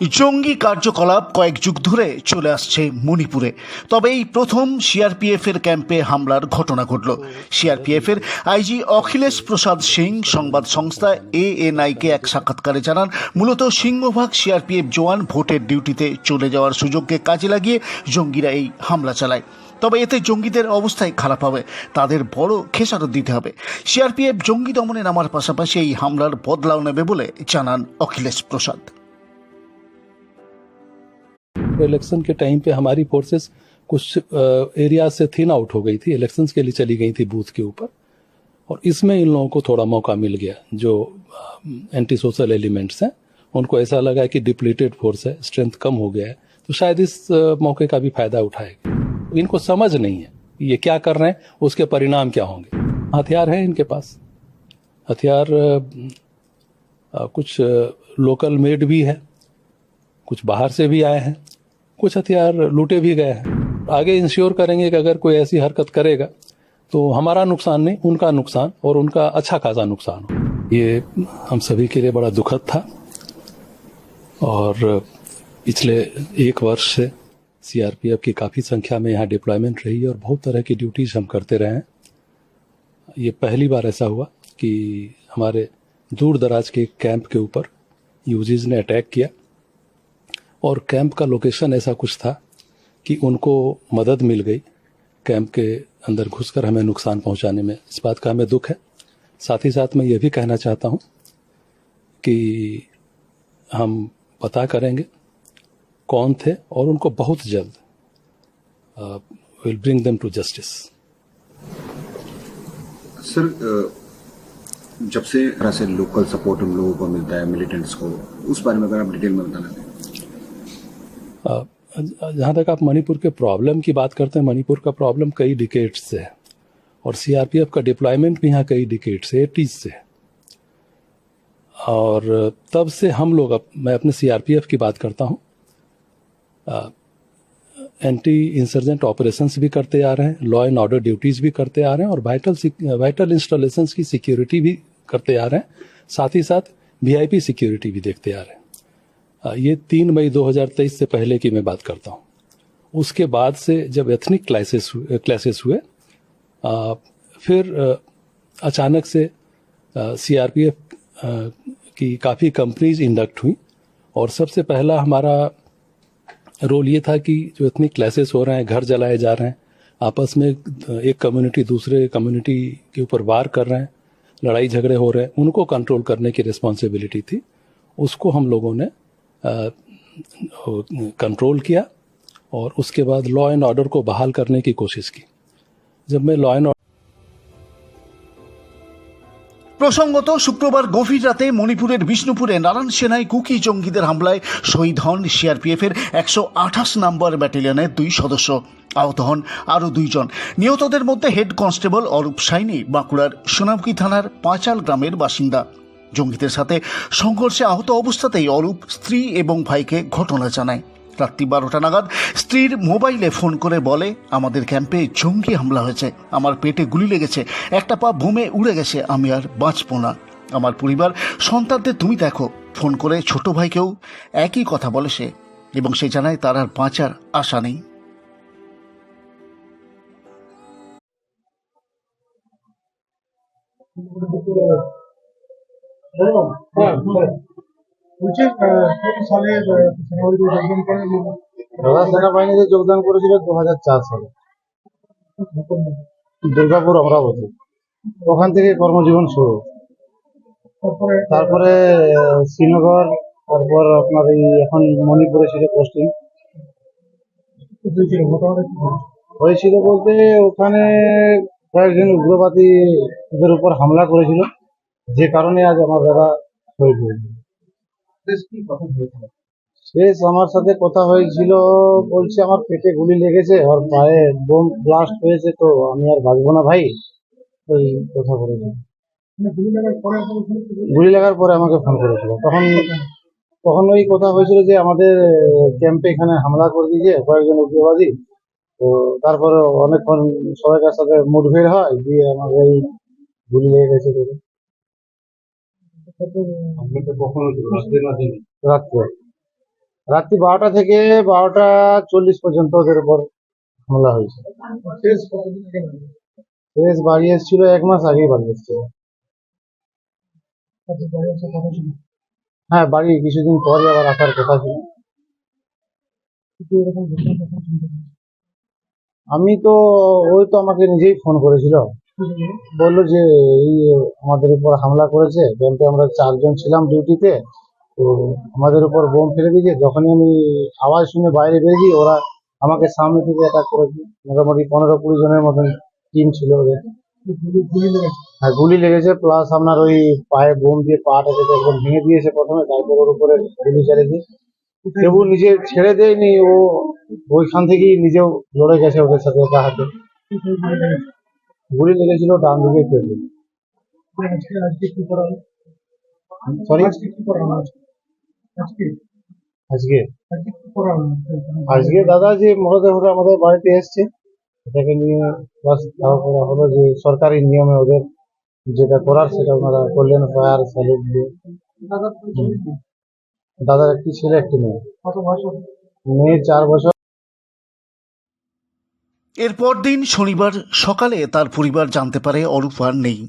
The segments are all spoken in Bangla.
জঙ্গি কার্যকলাপ কয়েক যুগ ধরে চলে আসছে মণিপুরে। তবে এই প্রথম সিআরপিএফ এর ক্যাম্পে হামলার ঘটনা ঘটল। সিআরপিএফ এর আইজি অখিলেশ প্রসাদ সিং সংবাদ সংস্থা এএনআইকে এক সাক্ষাৎকারে জানান, মূলত সিংহভাগ সিআরপিএফ জওয়ান ভোটের ডিউটিতে চলে যাওয়ার সুযোগকে কাজে লাগিয়ে জঙ্গিরা এই হামলা চালায়। তবে এতে জঙ্গিদের অবস্থায় খারাপ হবে, তাদের বড় খেসারত দিতে হবে। সিআরপিএফ জঙ্গি দমনে নামার পাশাপাশি এই হামলার বদলাও নেবে বলে জানান অখিলেশ প্রসাদ। इलेक्शन के टाइम पे हमारी फोर्सेस कुछ एरिया से थिन आउट हो गई थी इलेक्शंस के लिए चली गई थी बूथ के ऊपर। और इसमें इन लोगों को थोड़ा मौका मिल गया, जो एंटी सोशल एलिमेंट्स हैं। उनको ऐसा लगा कि डिप्लीटेड फोर्स है स्ट्रेंथ कम हो गया है तो शायद इस मौके का भी फ़ायदा उठाएगा इनको समझ नहीं है, ये क्या कर रहे हैं, उसके परिणाम क्या होंगे। हथियार है इनके पास। हथियार कुछ लोकल मेड भी है, कुछ बाहर से भी आए हैं। कुछ हथियार लूटे भी गए हैं। आगे इंश्योर करेंगे कि अगर कोई ऐसी हरकत करेगा तो हमारा नुकसान नहीं, उनका नुकसान और उनका अच्छा खासा नुकसान। हो ये हम सभी के लिए बड़ा दुखद था और पिछले एक वर्ष से सीआरपीएफ की काफ़ी संख्या में यहाँ डिप्लॉयमेंट रही और बहुत तरह की ड्यूटीज़ हम करते रहे हैं। ये पहली बार ऐसा हुआ कि हमारे दूर दराज के कैंप के ऊपर यूजीज ने अटैक किया। और कैंप का लोकेशन ऐसा कुछ था कि उनको मदद मिल गई कैंप के अंदर घुसकर हमें नुकसान पहुँचाने में। इस बात का हमें दुख है। साथ ही साथ मैं ये भी कहना चाहता हूँ कि हम पता करेंगे कौन थे और उनको बहुत जल्द will bring them to justice sir जब से लोकल सपोर्ट हम लोगों को मिलता है मिलिटेंट्स को, उस बारे में अगर आप डिटेल में बताना चाहें। जहाँ तक आप मणिपुर के प्रॉब्लम की बात करते हैं, मणिपुर का प्रॉब्लम कई डिकेट्स से है। और सीआरपीएफ का डिप्लॉयमेंट भी यहाँ कई डिकेट से एटीज से और तब से हम लोग अब मैं अपने सीआरपीएफ की बात करता हूँ। एंटी इंसर्जेंट ऑपरेशंस भी करते आ रहे हैं लॉ एंड ऑर्डर ड्यूटीज़ भी करते आ रहे हैं, और वाइटल वाइटल इंस्टॉलेशंस की सिक्योरिटी भी करते आ रहे हैं। साथ ही साथ वीआईपी सिक्योरिटी भी देखते आ रहे हैं। ये तीन मई 2023 से पहले की मैं बात करता हूँ। उसके बाद से जब एथनिक क्लासेस क्लासेस हुए फिर अचानक से सीआरपीएफ की काफ़ी कंपनीज़ इंडक्ट हुई और सबसे पहला हमारा रोल ये था कि जो इतनी क्लासेस हो रहे हैं, घर जलाए जा रहे हैं, आपस में एक कम्युनिटी दूसरे कम्युनिटी के ऊपर वार कर रहे हैं, लड़ाई झगड़े हो रहे हैं, उनको कंट्रोल करने की रिस्पॉन्सिबिलिटी थी। उसको हम लोगों ने कंट्रोल किया और उसके बाद लॉ एंड ऑर्डर को बहाल करने की कोशिश की जब मैं लॉ एंड প্রসঙ্গত শুক্রবার গভীর রাতে মণিপুরের বিষ্ণুপুরে নারায়ণ সেনায় কুকি জঙ্গিদের হামলায় শহীদ হন সিআরপিএফ এর একশো আঠাশ নম্বর ব্যাটালিয়নের দুই সদস্য আহত হন আরও দুইজন নিহতদের মধ্যে হেড কনস্টেবল অরূপ সাইনি বাঁকুড়ার সোনামকি থানার পাঁচাল গ্রামের বাসিন্দা জঙ্গিদের সাথে সংঘর্ষে আহত অবস্থাতেই অরূপ স্ত্রী এবং ভাইকে ঘটনা জানায়। রাত্রি বারোটা নাগাদ স্ত্রীর মোবাইলে ফোন করে বলে আমাদের ক্যাম্পে জঙ্গি হামলা হয়েছে। আমার পেটে গুলি লেগেছে। একটা পা ভূমে উড়ে গেছে। আমি আর বাঁচব না। আমার পরিবার সন্তানদের তুমি দেখো। ফোন করে ছোট ভাইকেও একই কথা বলে সে এবং সে জানায় তার আর বাঁচার আশা নেই। বলছি আহ, কোন সালে আহ, সেনাবাহিনীতে যোগদান করেন দাদা সেনাবাহিনীতে যোগদান করেছিল দু হাজার চার সালে। দুর্গাপুর অমরাবতী। ওখান থেকে কর্মজীবন শুরু। তারপরে? শ্রীনগর তারপর আপনার এই এখন মণিপুরে ছিল পোস্টিং? হয়েছিল বলতে ওখানে কয়েকজন উগ্রবাদীদের উপর হামলা করেছিল। যে কারণে আজ আমার দাদা শহীদ হয়েছিল শেষ আমার সাথে কথা হয়েছিল বলছে আমার পেটে গুলি লেগেছে আর পায়ে বোম ব্লাস্ট হয়েছে তো আমি আর বাঁচবো না ভাই ওই কথা বলেছিল মানে গুলি লাগার পরে আমাকে ফোন করেছিল। তখন তখন ওই কথা হয়েছিল যে আমাদের ক্যাম্পে এখানে হামলা করে দিয়েছে কয়েকজন উগ্রবাদী। তো তারপরে অনেকক্ষণ সবাইকার সাথে মুঠভেড় হয় দিয়ে আমাকে এই গুলি লেগে গেছে তারপর রাত্রে রাত্রি বারোটা থেকে বারোটা চল্লিশ পর্যন্ত ওদের উপর হামলা হয়েছে শেষ বাড়ি এসেছিল, এক মাস আগেই বাড়ি এসেছিল হ্যাঁ বাড়ি কিছুদিন পরে আবার আসার কথা ছিল? আমি তো, ওই তো আমাকে নিজেই ফোন করেছিল? বলল যে, এই আমাদের উপর হামলা করেছে ক্যাম্পে আমরা চারজন ছিলাম ডিউটিতে তো আমাদের উপর বোম ফেলে দিয়েছে। যখনই আমি আওয়াজ শুনে বাইরে বেরিয়েছি ওরা আমাকে সামনে থেকে অ্যাটাক করেছে। মোটামুটি পনেরো কুড়ি জনের মতন টিম ছিল ওদের। হ্যাঁ গুলি লেগেছে প্লাস আপনার ওই পায়ে বোম দিয়ে পাটাকে একদম ভেঙে দিয়েছে প্রথমে, তারপর ওর উপরে গুলি চালিয়েছে। তবু নিজে ছেড়ে দেয়নি, ও ওইখান থেকেই নিজেও লড়ে গেছে ওদের সাথে একা হাতে। গুলি লেগেছিল ডান দিকে পেটে আজকে আজকে কি করা হলো সরি আজকে? কি করা হলো আজকে? আজকে আজকে আজকে কি করা হলো আজকে দাদা যে মরদেহটা আমাদের বাড়িতে এসছে এটাকে নিয়ে বাস দেওয়া করা হলো যে সরকারি নিয়মে ওদের যেটা করার সেটা ওনারা করলেন ফায়ার স্যালুট দিয়ে। দাদার একটি ছেলে একটি মেয়ে? মেয়ে চার বছর। এরপর দিন শনিবার সকালে তার পরিবার জানতে পারে অরূপ আর নেই।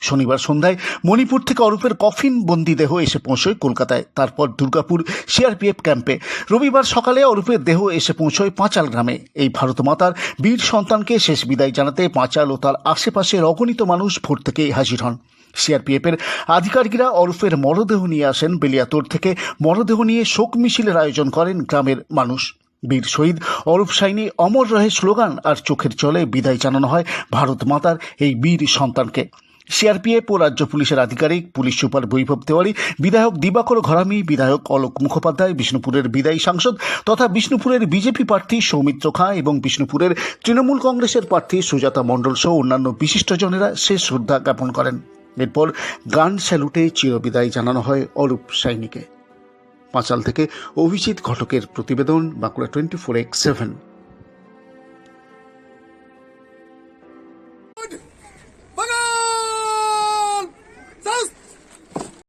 শনিবার সন্ধ্যায় মণিপুর থেকে অরূপের কফিন বন্দি দেহ এসে পৌঁছয় কলকাতায়। তারপর দুর্গাপুর সিআরপিএফ ক্যাম্পে। রবিবার সকালে অরূপের দেহ এসে পৌঁছয় পাঁচাল গ্রামে। এই ভারত মাতার বীর সন্তানকে শেষ বিদায় জানাতে পাঁচাল ও তার আশেপাশের অগণিত মানুষ ভোর থেকে হাজির হন। সিআরপিএফের আধিকারিকরা অরূপের মরদেহ নিয়ে আসেন বেলিয়াতোর থেকে। মরদেহ নিয়ে শোক মিছিলের আয়োজন করেন গ্রামের মানুষ। বীর শহীদ অরূপ সাইনি অমর রহে স্লোগান আর চোখের চলে বিদায় জানানো হয় ভারত মাতার এই বীর সন্তানকে। সিআরপিএফ ও রাজ্য পুলিশের আধিকারিক, পুলিশ সুপার বৈভব তেওয়ারি, বিধায়ক দিবাকর ঘরামি, বিধায়ক অলোক মুখোপাধ্যায়, বিষ্ণুপুরের বিদায়ী সাংসদ তথা বিষ্ণুপুরের বিজেপি প্রার্থী সৌমিত্র খাঁ এবং বিষ্ণুপুরের তৃণমূল কংগ্রেসের প্রার্থী সুজাতা মণ্ডল সহ অন্যান্য বিশিষ্টজনেরা শেষ শ্রদ্ধা জ্ঞাপন করেন। এরপর গান স্যালুটে চিরবিদায় জানানো হয় অরূপ সাইনিকে। পাঁচাল থেকে অভিজিৎ ঘটকের প্রতিবেদন Bankura twenty four X seven.